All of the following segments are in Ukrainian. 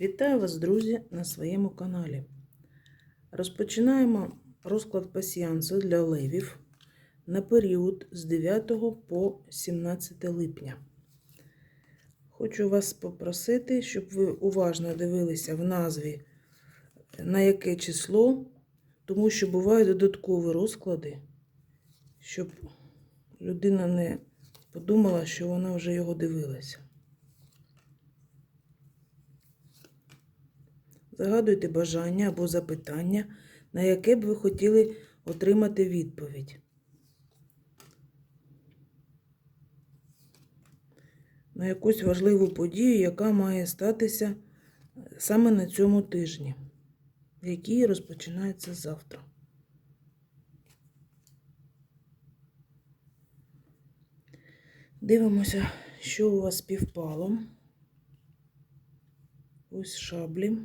Вітаю вас, друзі, на своєму каналі. Розпочинаємо розклад пасіянсу для левів на період з 9 по 17 липня. Хочу вас попросити, щоб ви уважно дивилися в назві на яке число, тому що бувають додаткові розклади, щоб людина не подумала, що вона вже його дивилася. Загадуйте бажання або запитання, на яке б ви хотіли отримати відповідь. На якусь важливу подію, яка має статися саме на цьому тижні, який розпочинається завтра. Дивимося, що у вас співпало. Ось шаблі.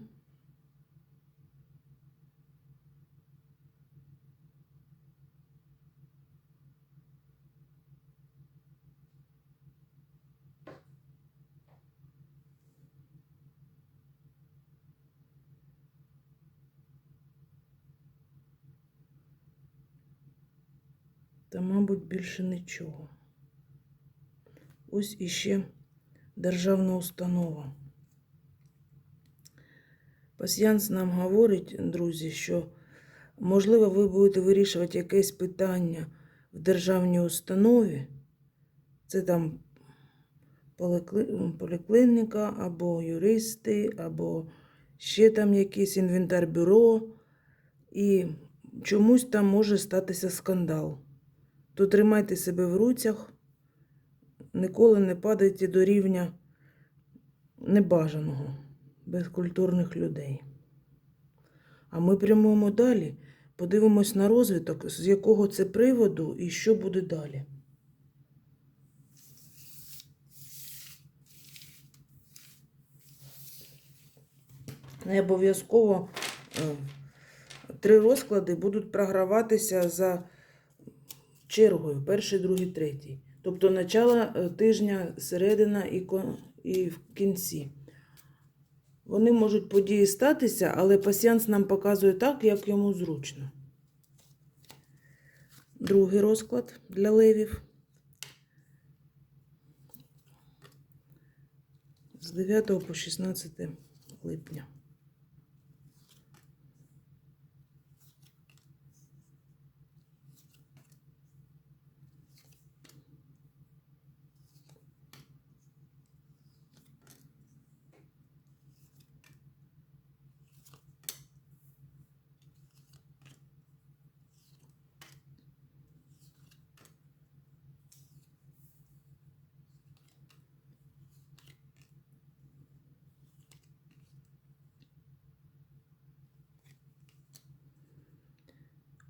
Та, мабуть, більше нічого. Ось іще державна установа. Пасьянс нам говорить, друзі, що, можливо, ви будете вирішувати якесь питання в державній установі. Це там полікли- поліклініка, або юристи, або ще там якийсь інвентар бюро. І чомусь там може статися скандал. То тримайте себе в руцях, ніколи не падайте до рівня небажаного, безкультурних людей. А ми прямуємо далі, подивимось на розвиток, з якого це приводу і що буде далі. Не обов'язково е, три розклади будуть програватися за чергою, перший, другий, третій. Тобто начало е, тижня, середина і, і в кінці. Вони можуть події статися, але пасіянс нам показує так, як йому зручно. Другий розклад для левів. З 9 по 16 липня.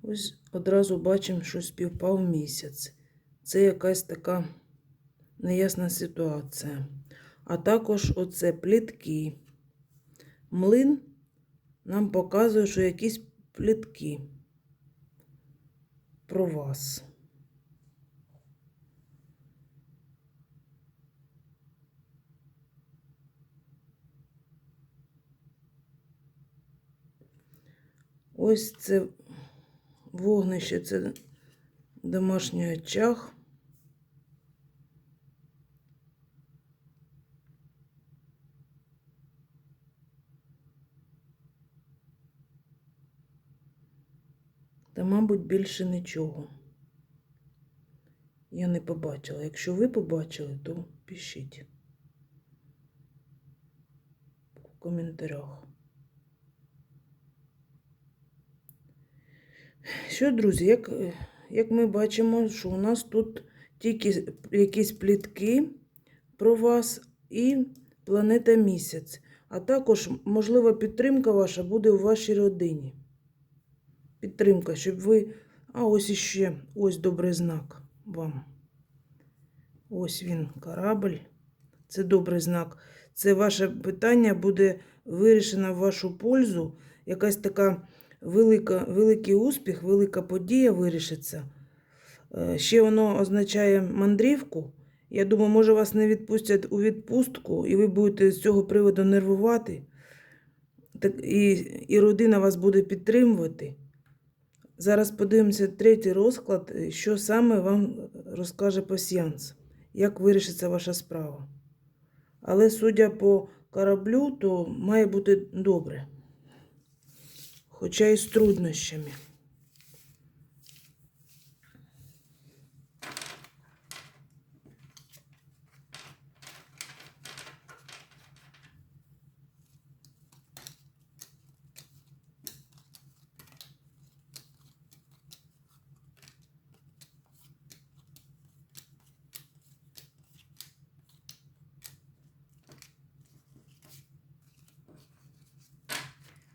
Ось одразу бачимо, що співпав місяць. Це якась така неясна ситуація. А також оце плітки. Млин нам показує, що якісь плітки про вас. Ось це вогнище, це домашній очаг. Та, мабуть, більше нічого. Я не побачила. Якщо ви побачили, то пишіть в коментарях. Що, друзі, як, як ми бачимо, що у нас тут тільки якісь плітки про вас і планета місяць. А також, можливо, підтримка ваша буде у вашій родині. Підтримка, щоб ви. А ось іще ось добрий знак вам. Ось він, корабль. Це добрий знак. Це ваше питання буде вирішено в вашу пользу. Якась така велика, великий успіх, велика подія вирішиться. Е, Ще воно означає мандрівку. Я думаю, може вас не відпустять у відпустку, і ви будете з цього приводу нервувати. так, і, і родина вас буде підтримувати. Зараз подивимося третій розклад, е, що саме вам розкаже пасіянс, як вирішиться ваша справа. Але судя по кораблю, то має бути добре. Хоча і з труднощами.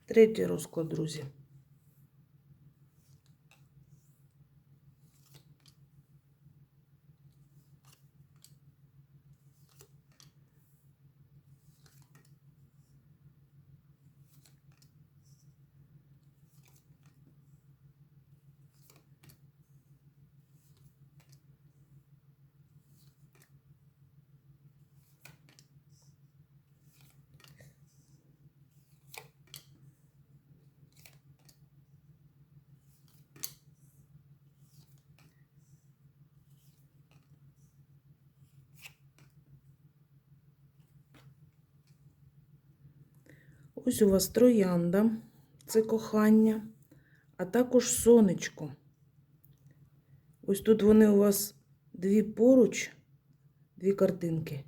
Третій розклад, друзі. Ось у вас троянда, це кохання, а також сонечко. Ось тут вони у вас дві поруч, дві картинки.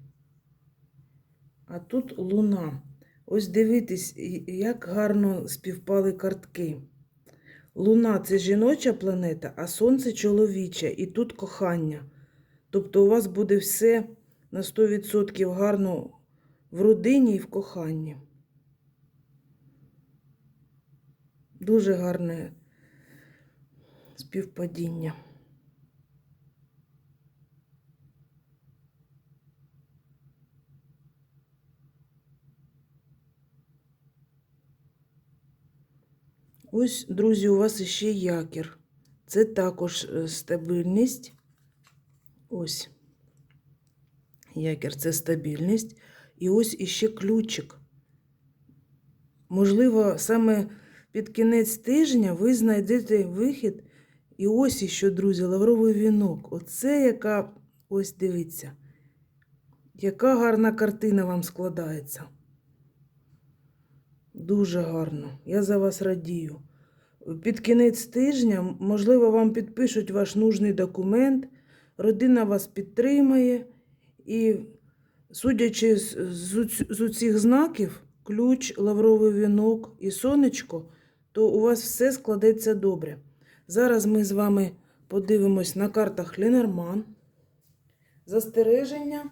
А тут луна. Ось дивитесь, як гарно співпали картки. Луна це жіноча планета, а сонце чоловіче, і тут кохання. Тобто у вас буде все на 100% гарно в родині і в коханні. Дуже гарне співпадіння. Ось, друзі, у вас іще якір. Це також е, стабільність. Ось. Якір це стабільність. І ось іще ключик. Можливо, саме під кінець тижня ви знайдете вихід. І ось іще, друзі, лавровий вінок. Оце яка, ось дивіться, яка гарна картина вам складається. Дуже гарно. Я за вас радію. Під кінець тижня, можливо, вам підпишуть ваш нужний документ, родина вас підтримає. І, судячи з, усіх знаків, ключ, лавровий вінок і сонечко, то у вас все складеться добре. Зараз ми з вами подивимось на картах Ленорман. Застереження